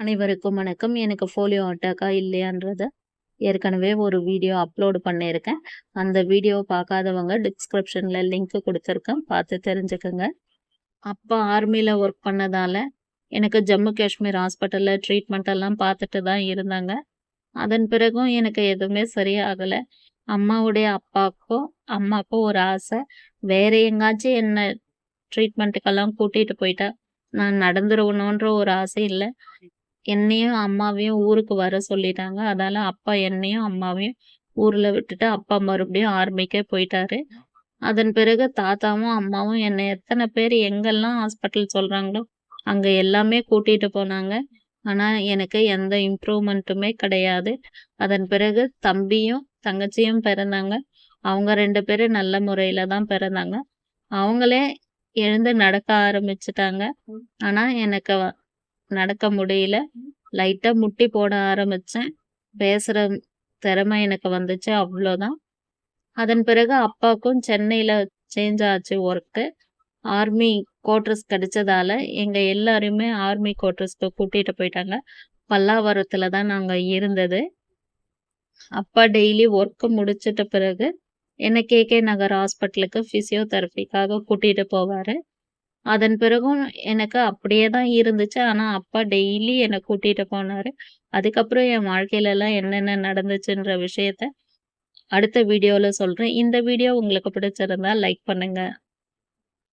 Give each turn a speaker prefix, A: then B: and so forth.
A: அனைவருக்கும் வணக்கம். எனக்கு ஃபோலியோ அட்டாக்கா இல்லையான்றத ஏற்கனவே ஒரு வீடியோ அப்லோடு பண்ணியிருக்கேன். அந்த வீடியோ பார்க்காதவங்க டிஸ்கிரிப்ஷனில் லிங்க் கொடுத்துருக்கேன் பார்த்து தெரிஞ்சுக்கோங்க அப்பா ஆர்மியில் ஒர்க் பண்ணதால, எனக்கு ஜம்மு காஷ்மீர் ஹாஸ்பிட்டலில் ட்ரீட்மெண்ட் எல்லாம் பார்த்துட்டு தான் இருந்தாங்க. அதன் பிறகும் எனக்கு எதுவுமே சரியாகலை அம்மாவுடைய அப்பாவுக்கும், அம்மாவுக்கும் ஒரு ஆசை. வேற எங்காச்சும் என்ன ட்ரீட்மெண்ட்டுக்கெல்லாம் கூட்டிகிட்டு போயிட்டா, நான் நடந்துருவணுன்ற ஒரு ஆசை இல்லை என்னையும், அம்மாவையும் ஊருக்கு வர சொல்லிட்டாங்க. அதால அப்பா என்னையும், அம்மாவையும் ஊர்ல விட்டுட்டு அப்பா மறுபடியும் ஆர்மிக்கே போயிட்டாரு. அதன் பிறகு தாத்தாவும், அம்மாவும் என்னை எத்தனை பேர் எங்கெல்லாம் ஹாஸ்பிட்டல் சொல்றாங்களோ, அங்க எல்லாமே கூட்டிட்டு போனாங்க. ஆனா, எனக்கு எந்த இம்ப்ரூவ்மெண்ட்டுமே கிடையாது. அதன் பிறகு தம்பியும், தங்கச்சியும் பிறந்தாங்க. அவங்க ரெண்டு பேரும் நல்ல முறையில தான் பிறந்தாங்க. அவங்களே எழுந்து நடக்க ஆரம்பிச்சிட்டாங்க ஆனா, எனக்கு வ நடக்க முடியல. லைட்டாக முட்டி போட ஆரம்பித்தேன் பேசுகிற திறமை எனக்கு வந்துச்சு அவ்வளோதான் அதன் பிறகு அப்பாவுக்கும் சென்னையில் சேஞ்ச் ஆச்சு ஒர்க்கு. ஆர்மி கோட்ரஸ் கிடைச்சதால, எங்கள் எல்லாருமே ஆர்மி கோட்ரஸ்க்கு கூட்டிகிட்டு போயிட்டாங்க. பல்லாவரத்தில் தான் நாங்கள் இருந்தது. அப்பா டெய்லி ஒர்க்கு முடிச்சிட்ட பிறகு, என்ன கே.கே. நகர் ஹாஸ்பிட்டலுக்கு ஃபிசியோதெரப்பிக்காக கூட்டிகிட்டு போவார் அதன் பிறகும் எனக்கு அப்படியே தான் இருந்துச்சு. ஆனால் அப்பா டெய்லி என்னை கூட்டிட்டு போனார் அதுக்கப்புறம் என் வாழ்க்கையிலலாம் என்னென்ன நடந்துச்சுன்ற விஷயத்த அடுத்த வீடியோவில் சொல்கிறேன் இந்த வீடியோ உங்களுக்கு பிடிச்சிருந்தா லைக் பண்ணுங்க.